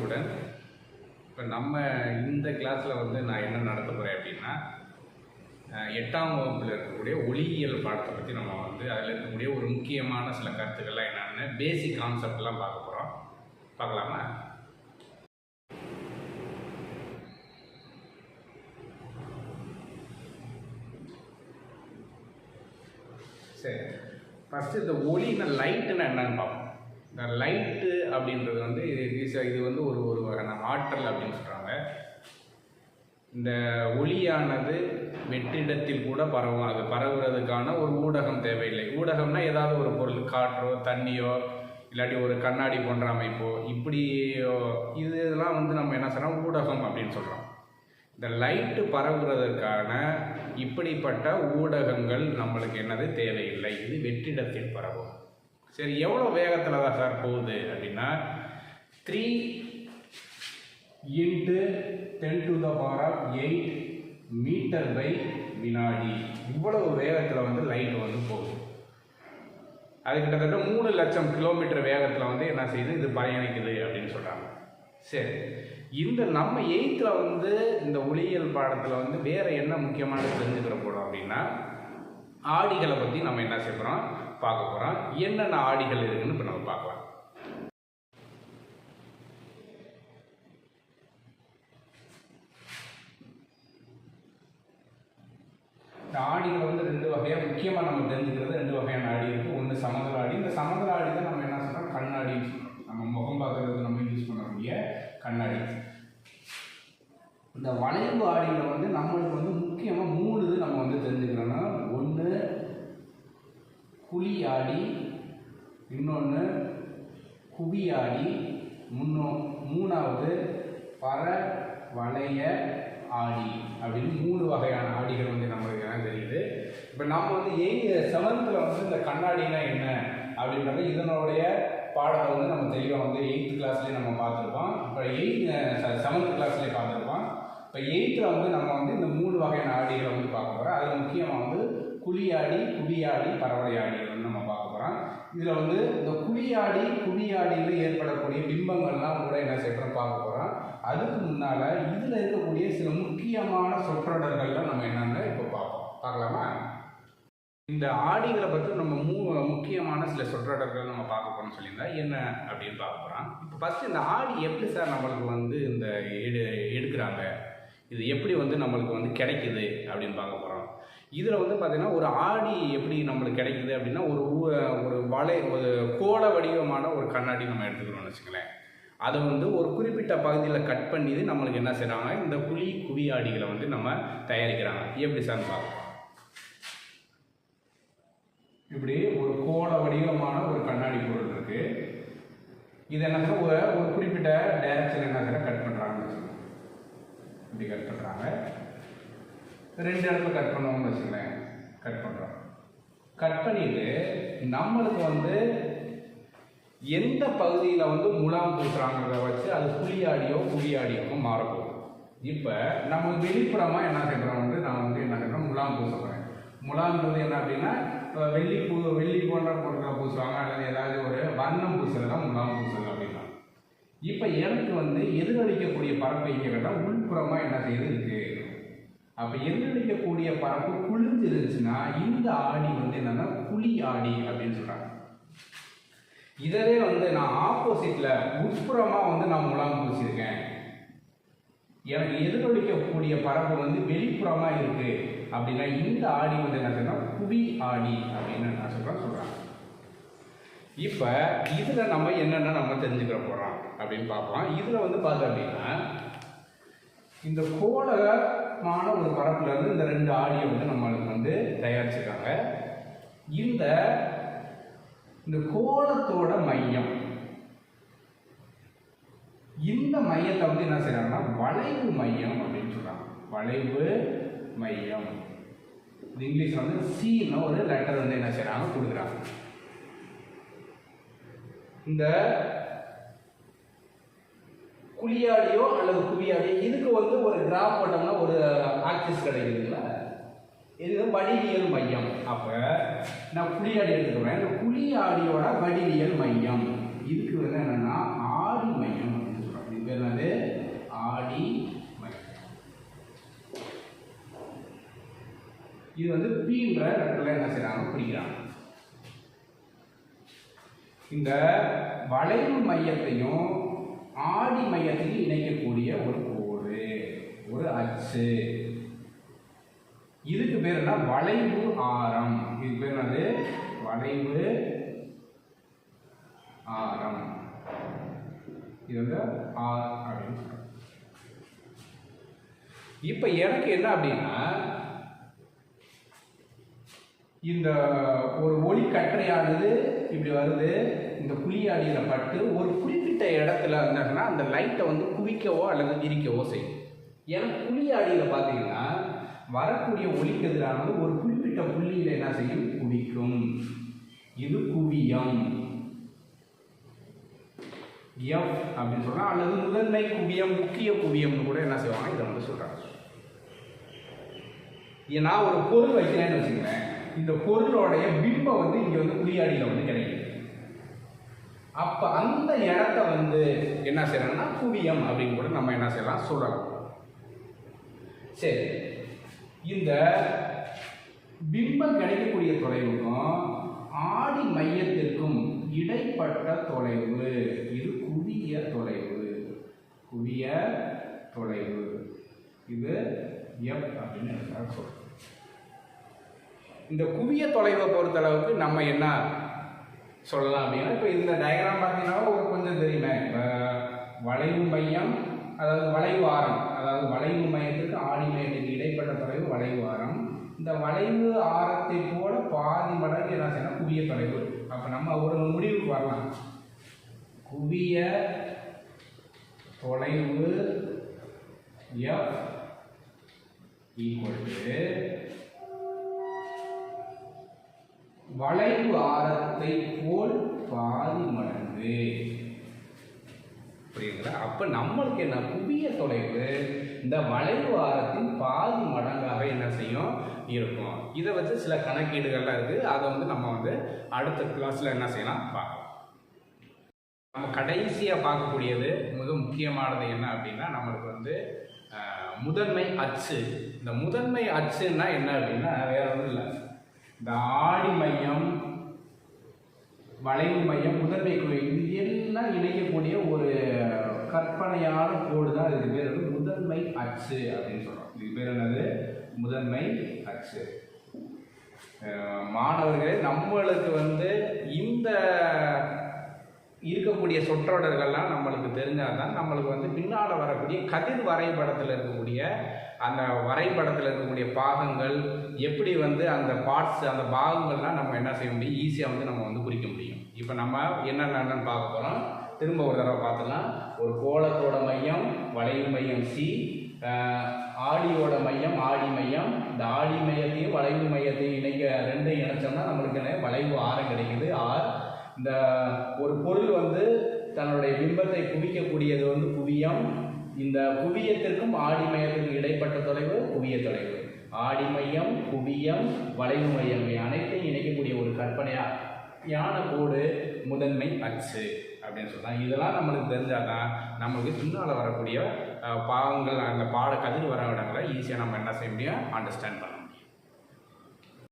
Student இப்போ நம்ம இந்த கிளாஸில் வந்து நான் என்ன நடத்த போகிறேன் அப்படின்னா எட்டாம் வகுப்பில் இருக்கக்கூடிய ஒளியியல் பாடத்தை பற்றி நம்ம வந்து அதில் இருக்கக்கூடிய ஒரு முக்கியமான சில கருத்துக்கள்லாம் என்னென்னு பேசிக் கான்செப்ட்லாம் பார்க்க போகிறோம் பார்க்கலாமா? சரி. ஃபஸ்ட்டு இந்த ஒளினா லைட்டுன்னா என்னன்னு பார்ப்போம். லைட்டு அப்படின்றது வந்து இது இது- வந்து ஒரு ஒரு வகையான ஆற்றல் அப்படின்னு சொல்கிறாங்க இந்த ஒளியானது வெற்றிடத்தில் கூட பரவும் அது பரவுறதுக்கான ஒரு ஊடகம் தேவையில்லை. ஊடகம்னா ஏதாவது ஒரு பொருள் காற்றோ தண்ணியோ இல்லாட்டி ஒரு கண்ணாடி போன்ற அமைப்போ இப்படியோ இது இதெல்லாம் வந்து நம்ம என்ன சொல்கிறோம் ஊடகம் அப்படின்னு சொல்கிறோம் இந்த லைட்டு பரவுறதுக்கான இப்படிப்பட்ட ஊடகங்கள் நம்மளுக்கு என்னது? தேவையில்லை. இது வெற்றிடத்தில் பரவும். சரி எவ்வளோ வேகத்தில் தான் சார் போகுது அப்படின்னா three into ten to the power of eight metre by வினாடி. இவ்வளவு வேகத்தில் வந்து லைட் வந்து போகுது. அது கிட்டத்தட்ட மூணு லட்சம் கிலோமீட்டர் வேகத்தில் வந்து என்ன செய்யுது? இது பயணிக்குது அப்படின்னு சொல்கிறாங்க சரி இந்த நம்ம எயித்தில் வந்து இந்த ஒளியியல் பாடத்தில் வந்து வேறு என்ன முக்கியமானது தெரிஞ்சுக்கிற போகிறோம் அப்படின்னா ஆடிகளை பற்றி நம்ம என்ன செய்ய போகிறோம் பார்க்க போகிறோம் என்னென்ன ஆடிகள் இருக்குன்னு இப்போ நம்ம பார்க்கலாம். இந்த ஆடிகள் வந்து ரெண்டு வகையாக முக்கியமாக நம்ம தெரிஞ்சுக்கிறது ரெண்டு வகையான ஆடி இருக்குது ஒன்று சமதள ஆடி. இந்த சமதள ஆடி தான் நம்ம என்ன சொல்கிறோம் கண்ணாடின்னு சொல்கிறோம் நம்ம முகம் பார்க்கறதுக்கு நம்ம யூஸ் பண்ணக்கூடிய கண்ணாடி. இந்த வளைவு ஆடியில் வந்து நம்மளுக்கு வந்து முக்கியமாக மூணு இது நம்ம வந்து தெரிஞ்சுக்கிறோன்னா ஒன்று குழி ஆடி இன்னொன்று குவி ஆடி முன்னோ மூணாவது பற வளைய ஆடி அப்படின்னு மூணு வகையான ஆடிகள் வந்து நம்மளுக்கு என்ன தெரியுது. இப்போ நம்ம வந்து எயிட் செவன்த்தில் வந்து இந்த கண்ணாடினா என்ன அப்படின்றது இதனுடைய பாடத்தை வந்து நம்ம தெளிவாக வந்து எயித்து கிளாஸ்லேயே நம்ம பார்த்துருப்போம். இப்போ எயிட் செவன்த் கிளாஸ்லேயே பார்த்துருப்போம். இப்போ எயித்தில் வந்து நம்ம வந்து இந்த மூணு வகையான ஆடிகளை வந்து பார்க்க போகிறோம் அதில் முக்கியமாக வந்து குழியாடி குவியாடி பரவலை வந்து நம்ம பார்க்க போகிறோம் இதில் வந்து இந்த குழியாடி குவியாடியில் ஏற்படக்கூடிய பிம்பங்கள்லாம் கூட என்ன செய்யறோம் பார்க்க போகிறோம் அதுக்கு முன்னால் இதில் இருக்கக்கூடிய சில முக்கியமான சொற்றொடர்கள்லாம் நம்ம என்னென்னு இப்போ பார்ப்போம். பார்க்கலாமா? இந்த ஆடிகளை பற்றி நம்ம மூ முக்கியமான சில சொற்றொடர்கள் நம்ம பார்க்க போகிறோம்னு சொல்லியிருந்தா என்ன அப்படின்னு பார்க்க போகிறோம் இப்போ ஃபஸ்ட்டு இந்த ஆடி எப்படி சார் நம்மளுக்கு வந்து இந்த எடு எடுக்கிறாங்க? இது எப்படி வந்து நம்மளுக்கு வந்து கிடைக்குது அப்படின்னு பார்க்க போகிறோம் இதில் வந்து பார்த்திங்கன்னா ஒரு ஆடி எப்படி நம்மளுக்கு கிடைக்குது அப்படின்னா ஒரு ஒரு வலை ஒரு கோள வடிவமான ஒரு கண்ணாடி நம்ம எடுத்துக்கிறோம்னு வச்சுக்கலேன் அதை வந்து ஒரு குறிப்பிட்ட பகுதியில் கட் பண்ணி நம்மளுக்கு என்ன செய்கிறாங்க இந்த குழி குவி ஆடிகளை வந்து நம்ம தயாரிக்கிறாங்க. எப்படி சார் பார்க்கலாம் இப்படி ஒரு கோள வடிவமான ஒரு கண்ணாடி பொருள் இருக்கு. இது என்ன ஒரு ஒரு குறிப்பிட்ட டைரக்ஷன் என்ன கட் பண்ணுறாங்கன்னு வச்சுக்கோங்க. இப்படி கட் பண்ணுறாங்க ரெண்டு இடத்துல கட் பண்ணோம்னு வச்சுக்கலேன் கட் பண்ணுறோம் கட் பண்ணிட்டு நம்மளுக்கு வந்து எந்த பகுதியில் வந்து முலாம் பூசுறாங்கிறத வச்சு அது புளியாடியோ புளியாடியோ மாறப்போகுது. இப்போ நம்ம வெளிப்புறமாக என்ன செய்கிறோம் வந்து நான் வந்து என்ன செய்கிறோம் முலாம் பூ போகிறேன் முலாம்ன்றது என்ன அப்படின்னா இப்போ வெள்ளி பூ வெள்ளி போன்ற பொருட்களை பூசுவாங்க அல்லது ஏதாவது ஒரு வண்ணம் பூசுறது தான் முலாம் பூசுறது அப்படின்னா. இப்போ எனக்கு வந்து எதிரொலிக்கக்கூடிய பரப்பு இங்கே கேட்டால் உள்புறமாக என்ன செய்யுது இருக்குது அப்போ எதிரொலிக்கக்கூடிய பரப்பு குளிர்ந்து இருந்துச்சுன்னா இந்த ஆடி வந்து என்னன்னா குழி ஆடி அப்படின்னு சொல்கிறாங்க இதவே வந்து நான் ஆப்போசிட்டில் உட்புறமாக வந்து நான் முலாம் பூசியிருக்கேன் எனக்கு எதிரொலிக்கக்கூடிய பரப்பு வந்து வெளிப்புறமாக இருக்கு. அப்படின்னா இந்த ஆடி வந்து என்ன சொன்னால் புவி ஆடி அப்படின்னு நான் சொல்கிறேன் சொல்கிறாங்க இப்போ இதில் நம்ம என்னென்ன நம்ம தெரிஞ்சுக்கிற போகிறோம் அப்படின்னு பார்ப்போம். இதில் வந்து பார்த்தோம் அப்படின்னா இந்த மான ஒரு பரப்புலேருந்து இந்த ரெண்டு ஆடியை வந்து நம்மளுக்கு வந்து தயாரிச்சிருக்காங்க. இந்த இந்த கோலத்தோட மையம். இந்த மையத்தை வந்து என்ன செய்கிறாங்கன்னா வளைவு மையம் அப்படின்னு சொல்கிறாங்க வளைவு மையம். இது இங்கிலீஷ் வந்து சீன்னு ஒரு லெட்டர் வந்து என்ன செய்கிறாங்க கொடுக்குறாங்க. இந்த குழியாடியோ அல்லது குவியாடியோ இதுக்கு வந்து ஒரு கிராஃப் போட்டோம்னா ஒரு uh, ஆக்சிஸ் கிடைக்குதுங்களா? இது வடிவியல் மையம். அப்போ நான் குழியாடி எடுத்துக்கிறேன். இந்த குழியாடியோட வடிவியல் மையம். இதுக்கு வந்து என்னென்னா ஆடி மையம் அப்படின்னு சொல்கிறோம் இது என்னது? ஆடி மையம். இது வந்து பீன்ற இடத்துல என்ன செய்கிறாங்க குறிக்கிறாங்க இந்த வளைவு மையத்தையும் ஆடி மையத்தில் இணைக்கக்கூடிய ஒரு கோடு ஒரு அச்சு. இதுக்கு பேர் என்ன? வளைவு ஆரம். இதுக்கு பேர் என்னது? வளைவு ஆரம். இது வந்து ஆர் அப்படின்னு சொல்றோம். இப்போ எனக்கு என்ன அப்படின்னா இந்த ஒரு ஒளி கற்றையானது இப்படி வருது. இந்த குழியாடியில் பட்டு ஒரு குறிப்பிட்ட இடத்துல இருந்தாங்கன்னா அந்த லைட்டை வந்து குவிக்கவோ அல்லது விரிக்கவோ செய்யும். ஏன்னா குழி அடியில் பார்த்தீங்கன்னா வரக்கூடிய ஒளிக்கதிரானது ஒரு குறிப்பிட்ட புள்ளியில் என்ன செய்யும்? குவிக்கும். இது குவியம். எஃப் அப்படின்னு சொல்றாங்க அல்லது முதன்மை குவியம் முக்கிய குவியம்னு கூட என்ன செய்வாங்க? இதை வந்து சொல்கிறாங்க நான் ஒரு பொருள் வைக்கிறேன்னு வச்சுக்கிறேன் இந்த பொருளோடைய பிம்பம் வந்து இங்கே வந்து குழியாடியில் வந்து கிடைக்குது. அப்ப அந்த இடத்த வந்து என்ன செய்யறோம்னா குவியம் அப்படின்னு கூட நம்ம என்ன செய்யலாம் சொல்லலாம். சரி. இந்த பிம்பம் கிடைக்கக்கூடிய தொலைவுக்கும் ஆடி மையத்திற்கும் இடைப்பட்ட தொலைவு இது குவிய தொலைவு. குவிய தொலைவு. இது எப் அப்படின்னு சொல்றோம். இந்த குவிய தொலைவை பொறுத்தளவுக்கு நம்ம என்ன சொல்லலாம் அப்படின்னா இப்போ இந்த டயக்ராம் பார்த்தீங்கன்னா ஒரு கொஞ்சம் தெரியுமே. இப்போ வளைவு மையம் அதாவது வளைவு ஆரம். அதாவது வளைவு மையத்துக்கு ஆடி மையத்துக்கு இடைப்பட்ட தொலைவு வளைவு ஆரம். இந்த வளைவு ஆரத்தை போல பாதி மடங்கு என்ன செய்யணும்? குவிய தொலைவு. அப்போ நம்ம ஒரு முடிவுக்கு வரலாம். குவிய தொலைவு எஃப் ஈக்குவல் டு வளைவு ஆரத்தை போல் பாதி மடங்கு. புரியுதுங்களா? அப்ப நம்மளுக்கு என்ன? குவிய தொலைவு. இந்த வளைவு ஆரத்தின் பாதி மடங்காக என்ன செய்யும்? இருக்கும். இதை வச்சு சில கணக்கீடுகள்லாம் இருக்கு. அதை வந்து நம்ம வந்து அடுத்த கிளாஸ்ல என்ன செய்யலாம்? பார்க்கலாம். நம்ம கடைசியாக பார்க்கக்கூடியது மிக முக்கியமானது என்ன அப்படின்னா நம்மளுக்கு வந்து முதன்மை அச்சு. இந்த முதன்மை அச்சுன்னா என்ன அப்படின்னா வேற ஒன்றும் இல்லை. இந்த ஆடி மையம் வளைவு மையம் முதன்மை குழு இது எல்லாம் இணைக்கக்கூடிய ஒரு கற்பனையான கோடு தான் இதுக்கு பேர் வந்து முதன்மை அச்சு அப்படின்னு சொல்கிறோம் இதுக்கு பேர் என்னது? முதன்மை அச்சு. மாணவர்களே நம்மளுக்கு வந்து இந்த இருக்கக்கூடிய சொற்றொடர்கள்லாம் நம்மளுக்கு தெரிஞ்சால் தான் நம்மளுக்கு வந்து பின்னால் வரக்கூடிய கதிர் வரைபடத்தில் இருக்கக்கூடிய அந்த வரைபடத்தில் இருக்கக்கூடிய பாகங்கள் எப்படி வந்து அந்த பார்ட்ஸ் அந்த பாகங்கள்லாம் நம்ம என்ன செய்ய முடியும்? ஈஸியாக வந்து நம்ம வந்து குறிக்க முடியும். இப்போ நம்ம என்னென்னு பார்க்க போகிறோம் திரும்ப ஒரு தடவை பார்த்துலாம் ஒரு கோலத்தோட மையம் வளைவு மையம் சி ஆடியோட மையம் ஆடி மையம். இந்த ஆடி மையத்தையும் வளைவு மையத்தையும் இணைக்க ரெண்டையும் இணைச்சோம்னா நம்மளுக்கு என்ன? வளைவு ஆறு கிடைக்குது. ஆர் இந்த ஒரு பொருள் வந்து தன்னுடைய பிம்பத்தை குவிக்கக்கூடியது வந்து குவியம். இந்த குவியத்திற்கும் ஆடி மையத்திற்கும் இடைப்பட்ட தொலைவு குவிய தொலைவு. ஆடி மையம் குவியம் வளைவு மையம் அனைத்தையும் இணைக்கக்கூடிய ஒரு கற்பனையான கோடு முதன்மை அச்சு அப்படின்னு சொல்கிறாங்க இதெல்லாம் நம்மளுக்கு தெரிஞ்சாதான் நம்மளுக்கு பின்னால் வரக்கூடிய பாவங்கள் அந்த பாட கதிர் வர இடங்களை ஈஸியாக நம்ம என்ன செய்ய முடியும்? அண்டர்ஸ்டாண்ட் பண்ணலாம்.